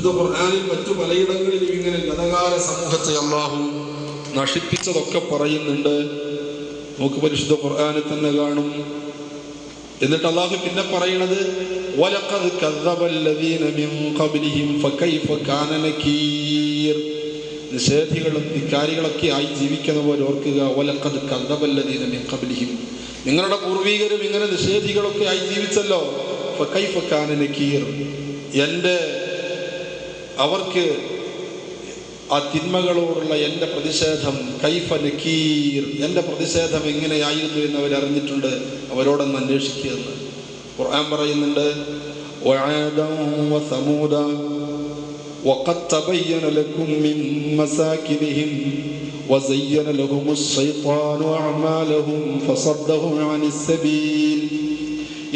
വിശുദ്ധ ഖുർആാനിൽ മറ്റു പലയിടങ്ങളിലും ഇങ്ങനെ ഗതകാല സമൂഹത്തെ അള്ളാഹു നശിപ്പിച്ചതൊക്കെ പറയുന്നുണ്ട്. നമുക്ക് പരിശുദ്ധ ഖുർആാനെ തന്നെ കാണും. എന്നിട്ട് അള്ളാഹു പിന്നെ പറയണത് നിഷേധികളും ധിക്കാരികളൊക്കെ ആയി ജീവിക്കുന്നവർ ഓർക്കുക ഒലക്കത് കന്ദബല്ലദീന മിൻ കബലിഹിം നിങ്ങളുടെ പൂർവീകരും ഇങ്ങനെ നിഷേധികളൊക്കെ ആയി ജീവിച്ചല്ലോ. ഫക്കൈ ഫക്കാനനക്കീർ എന്റെ അവർക്ക് ആ തിന്മകളോടുള്ള എൻ്റെ പ്രതിഷേധം കൈഫ നക്കീർ എൻ്റെ പ്രതിഷേധം എങ്ങനെയായിരുന്നു എന്ന് അവർ അറിഞ്ഞിട്ടുണ്ട് അവരോടൊന്ന് അന്വേഷിക്കുക എന്ന് ഖുർആൻ പറയുന്നുണ്ട് وعادا وثمودا وقد تبين لكم من مساكنهم وزين لهم الشيطان أعمالهم فصدهم عن السبيل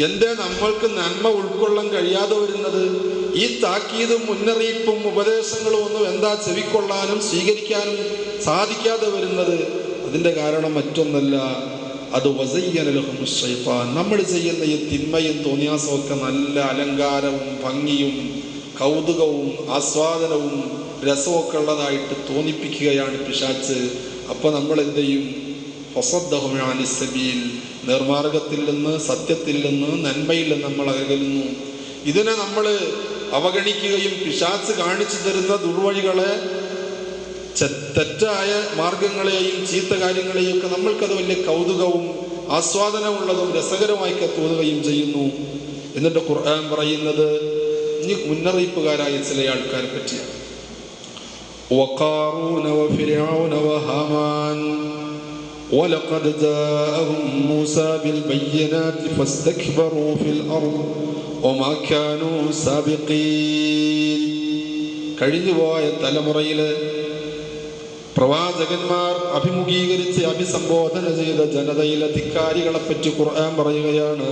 എന്തേ നമ്മൾക്ക് നന്മ ഉൾക്കൊള്ളാൻ കഴിയാതെ വരുന്നത് ഈ താക്കീതും മുന്നറിയിപ്പും ഉപദേശങ്ങളും ഒന്നും എന്താ ചെവിക്കൊള്ളാനും സ്വീകരിക്കാനും സാധിക്കാതെ വരുന്നത് അതിന്റെ കാരണം മറ്റൊന്നല്ല അത് വസയ്യനലഹും ഷൈത്താൻ നമ്മൾ ചെയ്യുന്ന ഈ തിന്മയും തോന്നിയാസമൊക്കെ നല്ല അലങ്കാരവും ഭംഗിയും കൗതുകവും ആസ്വാദനവും രസമൊക്കെ ഉള്ളതായിട്ട് തോന്നിപ്പിക്കുകയാണ് പിശാച്ച്. അപ്പോൾ നമ്മൾ എന്ത് ചെയ്യും? ഫസദ്ദഹുമാനിസബീൽ നിർമാർഗത്തിൽ നിന്ന് സത്യത്തിൽ നിന്ന് നന്മയിൽ നിന്ന് നമ്മൾ അകലുന്നു. ഇതിനെ നമ്മൾ അവഗണിക്കുകയും പിശാച്ച് കാണിച്ചു തരുന്ന ദുർവഴികളെ ചെ- തെറ്റായ മാർഗങ്ങളെയും ചീത്ത കാര്യങ്ങളെയും ഒക്കെ നമ്മൾക്കത് വലിയ കൗതുകവും ആസ്വാദനമുള്ളതും രസകരമായി തോന്നുകയും ചെയ്യുന്നു എന്നിട്ട് ഖുർആൻ പറയുന്നത് ഇനി മുന്നറിയിപ്പുകാരായ ചില ആൾക്കാരെ പറ്റിയാണ് وقارون وفرعون وهامان ولقد جاءهم موسى بالبينات فاستكبروا في الأرض وما كانوا سابقين കഴിഞ്ഞുപോയ തലമുറയിൽ പ്രവാചകന്മാർ അഭിമുഖീകരിച്ച് അഭിസംബോധന ചെയ്ത ജനതയിലെ ധിക്കാരികളെ പറ്റി ഖുർആൻ പറയുകയാണ്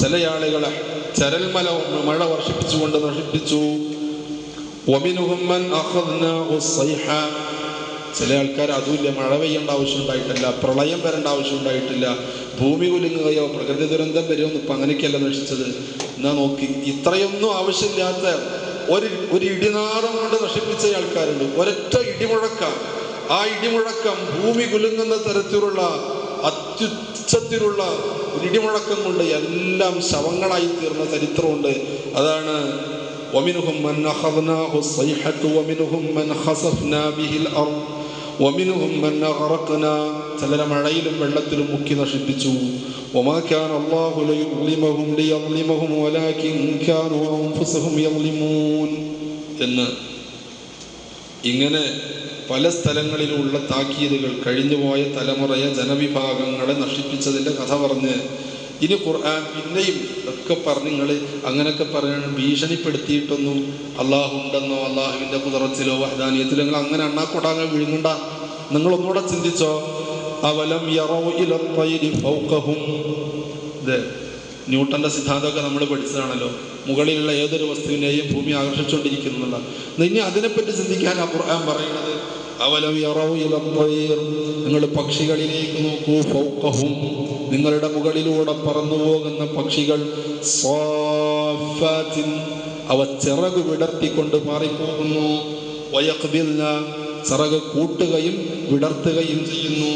ചില ആളുകളെ ചരൽമല മഴ വർഷിപ്പിച്ചുകൊണ്ട് നശിപ്പിച്ചു. ഒമിനുഹമ്മൻ ചില ആൾക്കാർ അതുമില്ല മഴ പെയ്യേണ്ട ആവശ്യം ഉണ്ടായിട്ടില്ല പ്രളയം വരേണ്ട ആവശ്യം ഉണ്ടായിട്ടില്ല ഭൂമി കുലുങ്ങുകയോ പ്രകൃതി ദുരന്തം വരുമോ ഇപ്പം അങ്ങനെയൊക്കെയല്ല നശിച്ചത് എന്നാ നോക്കി ഇത്രയൊന്നും ആവശ്യമില്ലാത്ത ഒരു ഒരു ഇടിനാദം കൊണ്ട് നശിപ്പിച്ച ആൾക്കാരുണ്ട് ഒരൊറ്റ ഇടിമുഴക്കം ആ ഇടിമുഴക്കം ഭൂമി കുലുങ്ങുന്ന തരത്തിലുള്ള അത്യുച്ചത്തിലുള്ള ഒരു ഇടിമുഴക്കം കൊണ്ട് എല്ലാം ശവങ്ങളായി തീർന്ന ചരിത്രമുണ്ട് അതാണ് ومنهم من أخذناه الصيحة ومنهم من خسفنا به الأرض ഒമിനുഹും അറക്കന ചിലരെ മഴയിലും വെള്ളത്തിലും മുക്കി നശിപ്പിച്ചു. എന്ന് ഇങ്ങനെ പല സ്ഥലങ്ങളിലുള്ള താക്കീതുകൾ കഴിഞ്ഞുപോയ തലമുറയെ ജനവിഭാഗങ്ങളെ നശിപ്പിച്ചതിന്റെ കഥ പറഞ്ഞ് ഇനി ഖുർആൻ പിന്നെയും ഒക്കെ പറഞ്ഞ് നിങ്ങൾ അങ്ങനെയൊക്കെ പറഞ്ഞാണ് ഭീഷണിപ്പെടുത്തിയിട്ടൊന്നും അള്ളാഹു ഉണ്ടെന്നോ അള്ളാഹുവിന്റെ കുതിറച്ചിലോ വഹദാനിയത്തിലോ നിങ്ങൾ അങ്ങനെ അണ്ണാക്കൊടാങ്ങ വിഴുങ്ങണ്ട. നിങ്ങൾ ഒന്നുകൂടെ ചിന്തിച്ചോ? അവലം ഇത് ന്യൂട്ടന്റെ സിദ്ധാന്തമൊക്കെ നമ്മൾ പഠിച്ചതാണല്ലോ. മുകളിലുള്ള ഏതൊരു വസ്തുവിനെയും ഭൂമി ആകർഷിച്ചുകൊണ്ടിരിക്കുന്നുള്ള ഇനി അതിനെപ്പറ്റി ചിന്തിക്കാൻ ഖുർആൻ പറയുന്നത് അവലം നിങ്ങൾ പക്ഷികളിലേക്ക് നോക്കൂ ഫൗക്കഹും നിങ്ങളുടെ മുകളിലൂടെ പറന്നു പോകുന്ന പക്ഷികൾ അവ ചിറക് വിടർത്തിക്കൊണ്ട് മാറിപ്പോകുന്നു. വയഖ്ബിൽന ചിറക് കൂട്ടുകയും വിടർത്തുകയും ചെയ്യുന്നു.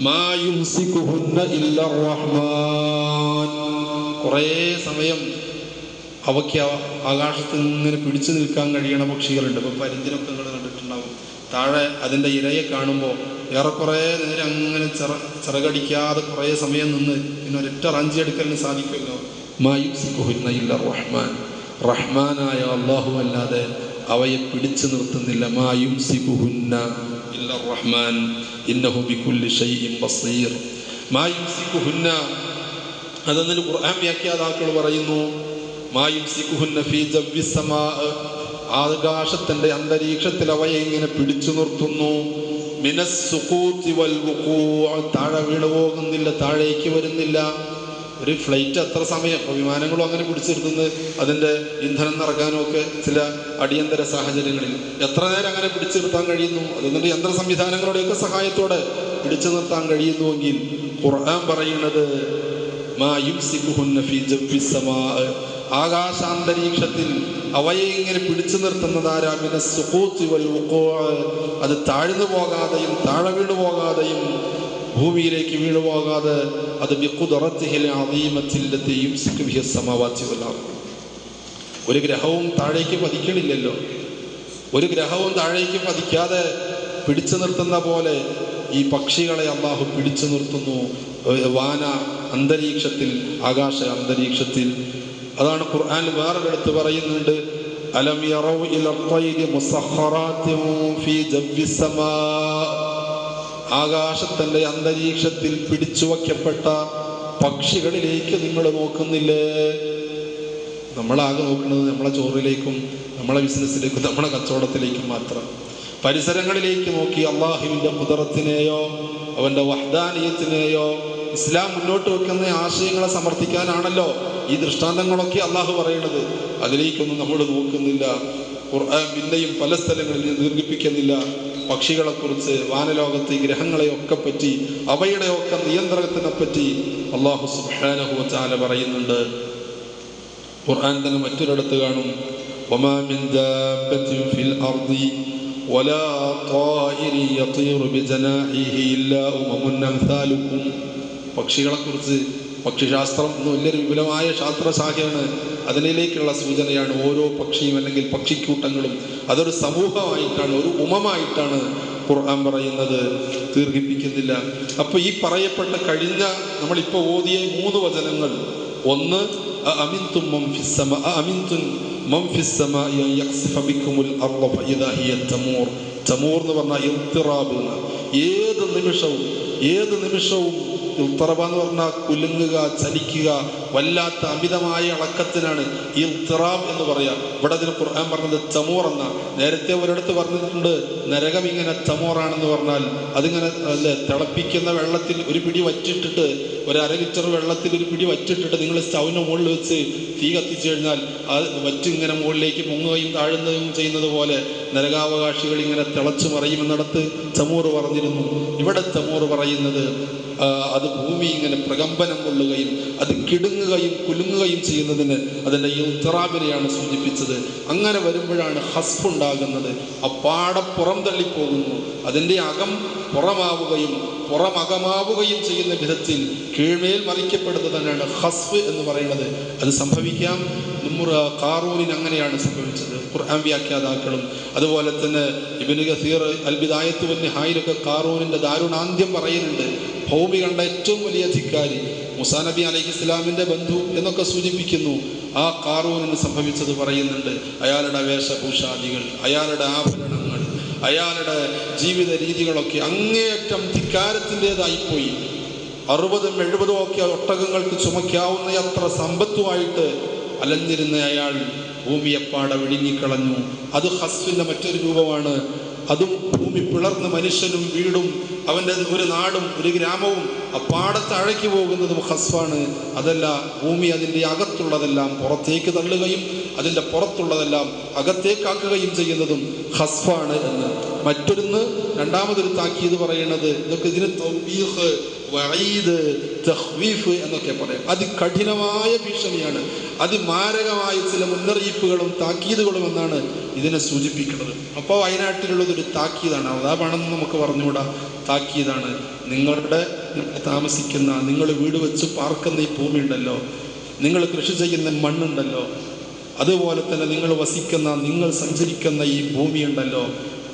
മാ യുംസിക്കുഹുന്ന ഇല്ല റഹ്മാൻ. കുറേ സമയം അവയ്ക്ക് ആകാശത്ത് ഇങ്ങനെ പിടിച്ചു നിൽക്കാൻ കഴിയണ പക്ഷികളുണ്ട്. ഇപ്പൊ പരിന്തിനൊക്കെ നിങ്ങൾ കണ്ടിട്ടുണ്ടാവും. താഴെ അതിന്റെ ഇരയെ കാണുമ്പോൾ ഏറെക്കുറെ നേരം അങ്ങനെ ചിറ ചിറകടിക്കാതെ കുറേ സമയം നിന്ന് പിന്നെ ഒരൊറ്റ റാഞ്ചി എടുക്കലിന് സാധിക്കുമല്ലോ? മായുസിക്കുഹുന്നയില്ല റഹ്മാൻ. റഹ്മാനായ അള്ളാഹു അല്ലാതെ അവയെ പിടിച്ചു നിർത്തുന്നില്ല. മായുംസിക്കുഹുന്ന ഇല്ല റഹ്മാൻ. ഇന്നഹു ബിക്കുല്ലി ഷൈഇൻ ബസീർ. ഖുർആൻ വ്യാഖ്യാതാക്കൾ പറയുന്നു മായുംസിക്കുഹുന്ന ഫീ ജവ്വി സമാ ആകാശത്തിന്റെ അന്തരീക്ഷത്തിൽ അവയെ ഇങ്ങനെ പിടിച്ചു നിർത്തുന്നു. താഴെ വീണു പോകുന്നില്ല താഴേക്ക് വരുന്നില്ല. ഒരു ഫ്ലൈറ്റ് അത്ര സമയം. വിമാനങ്ങളും അങ്ങനെ പിടിച്ചിരുത്തുന്നത് അതിന്റെ ഇന്ധനം നിറക്കാനും ഒക്കെ ചില അടിയന്തര സാഹചര്യങ്ങളിൽ. എത്ര നേരം അങ്ങനെ പിടിച്ചു നിർത്താൻ കഴിയുന്നു? അതുകൊണ്ട് യന്ത്ര സംവിധാനങ്ങളുടെയൊക്കെ സഹായത്തോടെ പിടിച്ചു നിർത്താൻ കഴിയുന്നുവെങ്കിൽ ഖുർആൻ പറയുന്നത് ആകാശാന്തരീക്ഷത്തിൽ അവയെ ഇങ്ങനെ പിടിച്ചു നിർത്തുന്നതാരാ പിന്നെ സുഖൂത്തി. അത് താഴ്ന്നു പോകാതെയും താഴെ വീണു പോകാതെയും ഭൂമിയിലേക്ക് വീണു പോകാതെ അത്. ഒരു ഗ്രഹവും താഴേക്ക് പതിക്കണില്ലല്ലോ ഒരു ഗ്രഹവും താഴേക്ക് പതിക്കാതെ പിടിച്ചു നിർത്തുന്ന പോലെ ഈ പക്ഷികളെ അള്ളാഹു പിടിച്ചു നിർത്തുന്നു വാന അന്തരീക്ഷത്തിൽ ആകാശ അന്തരീക്ഷത്തിൽ അതാണ് ഖുർആൻ വേറൊരിടത്ത് പറയുന്നുണ്ട് അലം യറൗ ഇല ത്വയ്രി മുസഖറാത്തിൻ ഫീ ജബ്ബി സമാ. ആകാശത്തിന്റെ അന്തരീക്ഷത്തിൽ പിടിച്ചു വയ്ക്കപ്പെട്ട പക്ഷികളിലേക്ക് നിങ്ങൾ നോക്കുന്നില്ലേ? നമ്മളാകെ നോക്കുന്നത് നമ്മളെ ചോറിലേക്കും നമ്മളെ ബിസിനസ്സിലേക്കും നമ്മളെ കച്ചവടത്തിലേക്കും മാത്രം. പരിസരങ്ങളിലേക്ക് നോക്കി അള്ളാഹുവിന്റെ മുദറത്തിനെയോ അവന്റെ വഹദാനീയത്തിനെയോ ഇസ്ലാം മുന്നോട്ട് വെക്കുന്ന ആശയങ്ങളെ സമർത്ഥിക്കാനാണല്ലോ ഈ ദൃഷ്ടാന്തങ്ങളൊക്കെ അള്ളാഹു പറയുന്നത് അതിലേക്കൊന്നും നമ്മൾ നോക്കുന്നില്ല ഖുർആൻ പിന്നെയും പല സ്ഥലങ്ങളിൽ ദീർഘിപ്പിക്കുന്നില്ല പക്ഷികളെക്കുറിച്ച് വാനലോകത്തെ ഈ ഗ്രഹങ്ങളെയൊക്കെ പറ്റി അവയുടെയൊക്കെ നിയന്ത്രണത്തിനെ പറ്റി അള്ളാഹു സുബ്ഹാനഹു ചാല പറയുന്നുണ്ട് ഖുർആൻ തന്നെ മറ്റൊരിടത്ത് കാണും وما من دابة في الأرض ولا طائر يطير بجناحه إلا أمم أمثالكم പക്ഷികളെക്കുറിച്ച് പക്ഷിശാസ്ത്രം എന്ന് വലിയൊരു വിപുലമായ ശാസ്ത്രശാഖയാണ് അതിനിലേക്കുള്ള സൂചനയാണ് ഓരോ പക്ഷിയും അല്ലെങ്കിൽ പക്ഷിക്കൂട്ടങ്ങളും. അതൊരു സമൂഹമായിട്ടാണ് ഒരു ഉമമായിട്ടാണ് ഖുർആൻ പറയുന്നത്. ദീർഘിപ്പിക്കുന്നില്ല. അപ്പോൾ ഈ പറയപ്പെട്ട കഴിഞ്ഞ നമ്മളിപ്പോൾ ഓതിയ മൂന്ന് വചനങ്ങൾ ഒന്ന്. ഏത് നിമിഷവും ഏത് നിമിഷവും ഇൽത്തറബ എന്ന് പറഞ്ഞാൽ കുലുങ്ങുക ചലിക്കുക വല്ലാത്ത അമിതമായ ഇളക്കത്തിനാണ് ഇൽത്തിറാബ് എന്ന് പറയാം. ഇവിടെ അതിന് ഖുർആൻ പറഞ്ഞത് ചമൂർ എന്ന. നേരത്തെ ഒരിടത്ത് പറഞ്ഞിട്ടുണ്ട് നരകം ഇങ്ങനെ ചമൂറാണെന്ന് പറഞ്ഞാൽ അതിങ്ങനെ അല്ലേ തിളപ്പിക്കുന്ന വെള്ളത്തിൽ ഒരു പിടി വറ്റിട്ടിട്ട് ഒരു അര വെള്ളത്തിൽ ഒരു പിടി വറ്റിട്ടിട്ട് നിങ്ങൾ സ്റ്റൗവിന് മുകളിൽ വെച്ച് തീ കത്തിച്ചു കഴിഞ്ഞാൽ അത് വറ്റിങ്ങനെ മുകളിലേക്ക് പൊങ്ങുകയും താഴുന്നതും ചെയ്യുന്നത് പോലെ നരകാവകാശികൾ ഇങ്ങനെ തിളച്ചു മറിയുമെന്നിടത്ത് ചമൂർ പറഞ്ഞിരുന്നു. ഇവിടെ ചമൂർ പറയുന്നത് അത് ഭൂമി ഇങ്ങനെ പ്രകമ്പനം കൊള്ളുകയും അത് കിടുങ്ങുകയും കുലുങ്ങുകയും ചെയ്യുന്നതിന് അതിന്റെ ഇൽത്തറാബിനെയാണ് സൂചിപ്പിച്ചത്. അങ്ങനെ വരുമ്പോഴാണ് ഹസ്ഫ് ഉണ്ടാകുന്നത്. ആ പാടം പുറം തള്ളിപ്പോകുന്നു. അതിന്റെ അകം പുറമാവുകയും പുറമകമാവുകയും ചെയ്യുന്ന വിധത്തിൽ കീഴ്മേൽ മറിക്കപ്പെടുന്നത് തന്നെയാണ് ഹസ്ഫ് എന്ന് പറയുന്നത്. അത് സംഭവിക്കാം. നമ്മുടെ കാറൂനിന് അങ്ങനെയാണ് സംഭവിച്ചത്. ഖുർആൻ വ്യാഖ്യാതാക്കളും അതുപോലെ തന്നെ ഇബിന് ഗസീർ അൽബിദായത്ത് വന്യ ഹായിലൊക്കെ കാറൂനിന്റെ ദാരുണാന്ത്യം പറയുന്നുണ്ട്. ഭൂമി കണ്ട ഏറ്റവും വലിയ ധിക്കാരി മുസാ നബി അലൈഹി ഇസ്ലാമിന്റെ ബന്ധു എന്നൊക്കെ സൂചിപ്പിക്കുന്നു. ആ കാറൂനിന് സംഭവിച്ചത് പറയുന്നുണ്ട്. അയാളുടെ വേഷഭൂഷാദികൾ അയാളുടെ ആഭരണങ്ങൾ അയാളുടെ ജീവിത രീതികളൊക്കെ അങ്ങേയറ്റം ധിക്കാരത്തിന്റെതായിപ്പോയി. അറുപതും എഴുപതും ഒക്കെ ഒട്ടകങ്ങൾക്ക് ചുമക്കാവുന്ന അത്ര സമ്പത്തുമായിട്ട് അലഞ്ഞിരുന്ന അയാൾ ഭൂമിയെപ്പാടെ വിഴുങ്ങിക്കളഞ്ഞു. അത് ഹസ്വിന്റെ മറ്റൊരു രൂപമാണ്. അതും ഭൂമി പിളർന്ന് മനുഷ്യനും വീടും അവന്റെ ഒരു നാടും ഒരു ഗ്രാമവും അപ്പാടെ അഴക്കി പോകുന്നതും ഹസ്വാണ് അതല്ല ഭൂമി അതിന്റെ അകത്തുള്ളതെല്ലാം പുറത്തേക്ക് തള്ളുകയും അതിന്റെ പുറത്തുള്ളതെല്ലാം അകത്തേക്കാക്കുകയും ചെയ്യുന്നതും ഹസ്ഫാണ് എന്ന്. മറ്റൊരുന്ന് രണ്ടാമതൊരു താക്കീത് പറയുന്നത് ഇതൊക്കെ ഇതിന് എന്നൊക്കെ പറയാം. അതികഠിനമായ ഭീഷണിയാണ്. അതിമാരകമായ ചില മുന്നറിയിപ്പുകളും താക്കീതുകളും എന്നാണ് ഇതിനെ സൂചിപ്പിക്കുന്നത്. അപ്പോൾ വയനാട്ടിലുള്ളത് ഒരു താക്കീതാണ് വേണമെന്ന് നമുക്ക് പറഞ്ഞുകൂടാ. താക്കീതാണ് നിങ്ങളുടെ താമസിക്കുന്ന നിങ്ങൾ വീട് വെച്ച് പാർക്കുന്ന ഈ ഭൂമി ഉണ്ടല്ലോ. നിങ്ങൾ കൃഷി ചെയ്യുന്ന മണ്ണുണ്ടല്ലോ. അതുപോലെ തന്നെ നിങ്ങൾ വസിക്കുന്ന നിങ്ങൾ സഞ്ചരിക്കുന്ന ഈ ഭൂമിയുണ്ടല്ലോ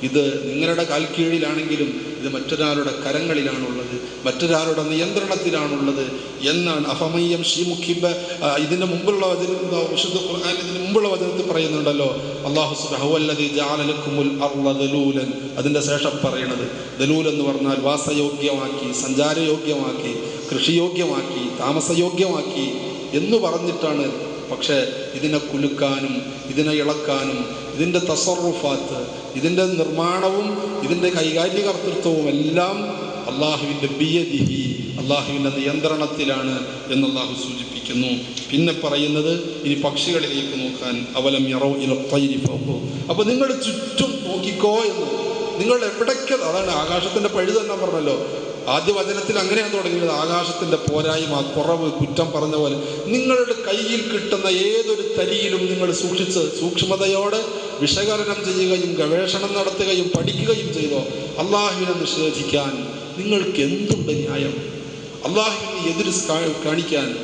ഇത് നിങ്ങളുടെ കാൽക്കീഴിലാണെങ്കിലും ഇത് മറ്റൊരാളുടെ കരങ്ങളിലാണുള്ളത് മറ്റൊരാളുടെ നിയന്ത്രണത്തിലാണുള്ളത് എന്നാണ് അഫമയ്യം ഷീമുഖിബ ഇതിന്റെ മുമ്പുള്ള വചനം വിശുദ്ധ ഖുർആൻ ഇതിന് മുമ്പുള്ള വചനത്തിൽ പറയുന്നുണ്ടല്ലോ അള്ളാഹു ദലൂലൻ. അതിന്റെ ശേഷം പറയണത് ദലൂൽ എന്ന് പറഞ്ഞാൽ വാസയോഗ്യമാക്കി സഞ്ചാരയോഗ്യമാക്കി കൃഷിയോഗ്യമാക്കി താമസയോഗ്യമാക്കി എന്ന് പറഞ്ഞിട്ടാണ് പക്ഷേ ഇതിനെ കുലുക്കാനും ഇതിനെ ഇളക്കാനും ഇതിന്റെ തസറുഫാത്ത് ഇതിന്റെ നിർമ്മാണവും ഇതിന്റെ കൈകാര്യകർത്തൃത്വവും എല്ലാം അള്ളാഹുവിന്റെ ബിയദിഹി അള്ളാഹുവിന്റെ നിയന്ത്രണത്തിലാണ് എന്ന് അള്ളാഹു സൂചിപ്പിക്കുന്നു. പിന്നെ പറയുന്നത് ഇനി പക്ഷികളിലേക്ക് നോക്കാൻ അവലം യറോ ഇലപ്പോ അപ്പോൾ നിങ്ങൾ ചുറ്റും നോക്കിക്കോ എന്ന്. നിങ്ങൾ എവിടേക്ക് അതാണ് ആകാശത്തിന്റെ പഴി തന്നെ പറഞ്ഞല്ലോ. ആദ്യ വചനത്തിൽ അങ്ങനെയാണ് തുടങ്ങിയത്. ആകാശത്തിന്റെ പോരായ്മ കുറവ് കുറ്റം പറഞ്ഞ പോലെ. നിങ്ങളുടെ കയ്യിൽ കിട്ടുന്ന ഏതൊരു തരിയിലും നിങ്ങൾ സൂക്ഷിച്ച് സൂക്ഷ്മതയോടെ വിശകലനം ചെയ്യുകയും ഗവേഷണം നടത്തുകയും പഠിക്കുകയും ചെയ്തോ. അള്ളാഹുവിനെ നിഷേധിക്കാൻ നിങ്ങൾക്ക് എന്തുണ്ട് ന്യായം? അള്ളാഹുവിനെ എതിര് കാണിക്കാൻ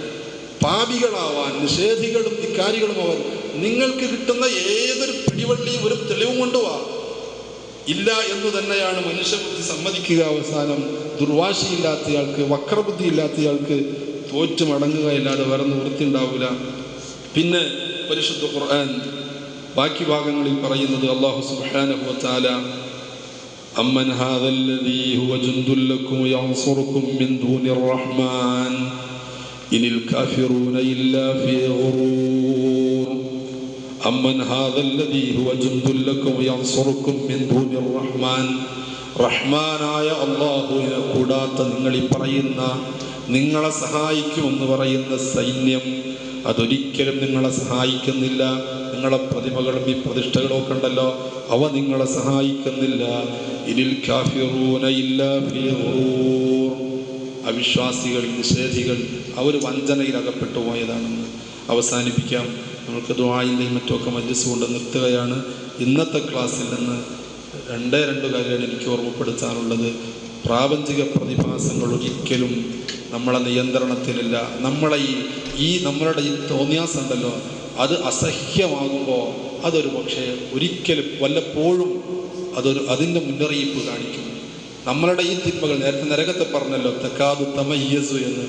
പാപികളാവാൻ നിഷേധികളും ധിക്കാരികളും അവർ നിങ്ങൾക്ക് കിട്ടുന്ന ഏതൊരു പിടിവള്ളിയും ഒരു തെളിവും കൊണ്ടുവാ. ഇല്ല എന്ന് തന്നെയാണ് മനുഷ്യബുദ്ധി സമ്മതിക്കുക അവസാനം. ദുർവാശിയില്ലാത്തയാൾക്ക് വക്രബുദ്ധി ഇല്ലാത്തയാൾക്ക് തോറ്റ് മടങ്ങുക ഇല്ലാതെ വേറെ നിവൃത്തി ഉണ്ടാവില്ല പിന്നെ പരിശുദ്ധ ഖുർആൻ ബാക്കി ഭാഗങ്ങളിൽ പറയുന്നത് അള്ളാഹു സുബ്ഹാനഹു തആല അമ്മൻ ഹാദല്ലദീ ഹുവ ജുൻദുൽ ലക്കും യൻസുറുക്കും മിൻ ദൂനിർ റഹ്മാൻ ഇനിൽ കാഫിറൂന ഇല്ലാ ഫീ ഗുറൂർ. أمن هذا الذي هو جند لكم ينصركم من دون الرحمن റഹ്മാനായ അള്ളാഹുവിനെ കൂടാത്ത നിങ്ങൾ ഈ പറയുന്ന നിങ്ങളെ സഹായിക്കുമെന്ന് പറയുന്ന സൈന്യം അതൊരിക്കലും നിങ്ങളെ സഹായിക്കുന്നില്ല നിങ്ങളെ പ്രതിമകളും ഈ പ്രതിഷ്ഠകളും ഒക്കെ ഉണ്ടല്ലോ അവ നിങ്ങളെ സഹായിക്കുന്നില്ല ഇനിൽ കാഫിറൂന ഇല്ലാ ഫീ ഗുറൂർ. അവിശ്വാസികൾ നിഷേധികൾ അവർ വഞ്ചനയിൽ അകപ്പെട്ടു പോയതാണെന്ന് അവസാനിപ്പിക്കാം നമുക്ക് ദ്വായിന്റെയും മറ്റുമൊക്കെ മജ്ലിസ് കൊണ്ട് നിർത്തുകയാണ്. ഇന്നത്തെ ക്ലാസ്സിൽ നിന്ന് രണ്ടേ രണ്ട് കാര്യമാണ് എനിക്ക് ഓർമ്മപ്പെടുത്താനുള്ളത്. പ്രാപഞ്ചിക പ്രതിഭാസങ്ങൾ ഒരിക്കലും നമ്മളെ നിയന്ത്രണത്തിലില്ല. നമ്മളെ ഈ ഈ നമ്മളുടെ ഈ തോന്നിയാസം ഉണ്ടല്ലോ അത് അസഹ്യമാകുമ്പോൾ അതൊരു പക്ഷേ ഒരിക്കലും വല്ലപ്പോഴും അതൊരു അതിന്റെ മുന്നറിയിപ്പ് കാണിക്കും. നമ്മളുടെ ഈ തിന്മകൾ നേരത്തെ നരകത്തെ പറഞ്ഞല്ലോ തെക്കാതു തമയ്യസു എന്ന്.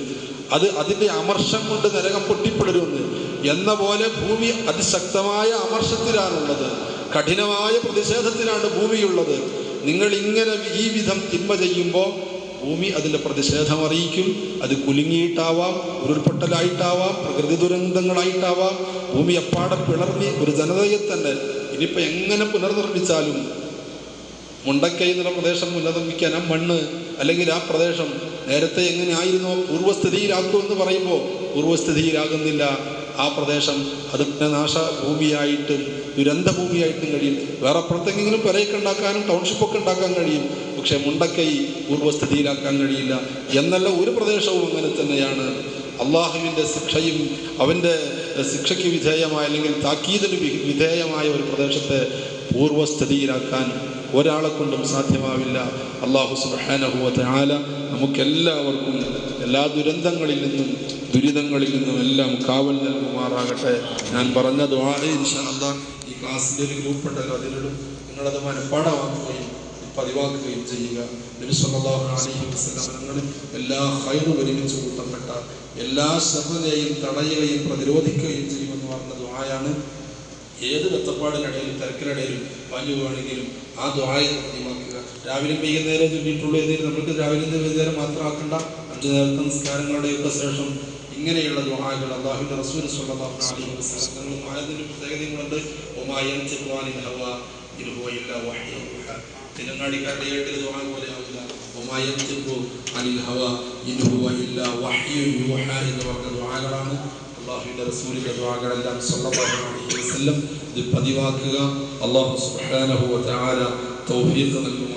അത് അതിന്റെ അമർഷം കൊണ്ട് നരകം പൊട്ടിപ്പിടരുമെന്ന് എന്ന പോലെ ഭൂമി അതിശക്തമായ അമർഷത്തിലാണുള്ളത്. കഠിനമായ പ്രതിഷേധത്തിലാണ് ഭൂമിയുള്ളത്. നിങ്ങൾ ഇങ്ങനെ ഈ വിധം തിന്മ ചെയ്യുമ്പോൾ ഭൂമി അതിന്റെ പ്രതിഷേധം അറിയിക്കും. അത് കുലുങ്ങിയിട്ടാവാം ഉരുൾപൊട്ടലായിട്ടാവാം പ്രകൃതി ദുരന്തങ്ങളായിട്ടാവാം. ഭൂമി അപ്പാടെ പിളർന്നി ഒരു ജനതയെ തന്നെ ഇനിയിപ്പോൾ എങ്ങനെ പുനർനിർമ്മിച്ചാലും മുണ്ടക്കൈ എന്നുള്ള പ്രദേശം പുനർനിർമ്മിക്കാൻ ആ മണ്ണ്. അല്ലെങ്കിൽ ആ പ്രദേശം നേരത്തെ എങ്ങനെ ആയിരുന്നോ പൂർവസ്ഥിതിയിലാക്കുമെന്ന് പറയുമ്പോൾ പൂർവസ്ഥിതിയിലാകുന്നില്ല ആ പ്രദേശം അത് നാശ നാശഭൂമിയായിട്ടും ദുരന്ത ഭൂമിയായിട്ടും കഴിയും. വേറെ അപ്പുറത്തെങ്കിലും പെരയൊക്കെ ഉണ്ടാക്കാനും ടൗൺഷിപ്പൊക്കെ ഉണ്ടാക്കാൻ കഴിയും. പക്ഷേ മുണ്ടക്കൈ പൂർവസ്ഥിതിയിലാക്കാൻ കഴിയില്ല. എന്നല്ല ഒരു പ്രദേശവും അങ്ങനെ തന്നെയാണ്. അള്ളാഹുവിന്റെ ശിക്ഷയും അവന്റെ ശിക്ഷയ്ക്ക് വിധേയമായ അല്ലെങ്കിൽ താക്കീതിന് വിധേയമായ ഒരു പ്രദേശത്തെ പൂർവസ്ഥിതിയിലാക്കാൻ ഒരാളെ കൊണ്ടും സാധ്യമാവില്ല അള്ളാഹു സുബാനഹുവ നമുക്കെല്ലാവർക്കും എല്ലാ ദുരന്തങ്ങളിൽ നിന്നും ദുരിതങ്ങളിൽ നിന്നും എല്ലാം കാവൽ നൽകുമാറാകട്ടെ. ഞാൻ പറഞ്ഞ ദ്വാ ഇൻഷാ അല്ലാഹ് ഈ ക്ലാസ്സിന്റെ ഒരു ഗ്രൂപ്പ് ഉണ്ടല്ലോ അതിലിടും. നിങ്ങളത് മനഃപ്പാടമാക്കുകയും പതിവാക്കുകയും ചെയ്യുക. നബി സല്ലല്ലാഹു അലൈഹി എല്ലാ ഹൈറും ഒരുമിച്ച് കൂട്ടപ്പെട്ട എല്ലാ ശബ്ദനെയും തടയുകയും പ്രതിരോധിക്കുകയും ചെയ്യുമെന്ന് പറഞ്ഞ ദ്വായാണ് ഏത് വെത്തപ്പാടിനിടയിലും തിരക്കിനിടയിലും പാഞ്ഞു പോവുകയാണെങ്കിലും ആ ദ്വായ പ്രതിമാക്കുക. രാവിലെ വൈകുന്നേരം ചൊല്ലിയിട്ടുള്ളൂ ഏതെങ്കിലും നമുക്ക് രാവിലെ വൈകുന്നേരം മാത്രമാക്കണ്ട. അഞ്ചു നേരത്തെ നിസ്കാരങ്ങളുടെയൊക്കെ ശേഷം ഇങ്ങനെയുള്ള ദ്വാകൾ അള്ളാഹുവിന്റെ റസൂൽ സ്വല്ലല്ലാഹു അലൈഹി വസല്ലം തങ്ങൾ പ്രത്യേകതകളുണ്ട്. ഒമായൻ ചിത്വാനിൻ ഹവ ഒമായൻ ചിത്തു അനിൽ ഹവ ഇൻ ഹുവ ഇല്ലാ വഹ്യു യൂഹാ എന്ന് പറഞ്ഞ ദ്വാകളാണ് അള്ളാഹുവിന്റെ റസൂലിന്റെ ദ്വാകളെല്ലാം ഇത് പതിവാക്കുക. അള്ളാഹു സുഹാനഹു തആല തൗഫീഖ് നൽകും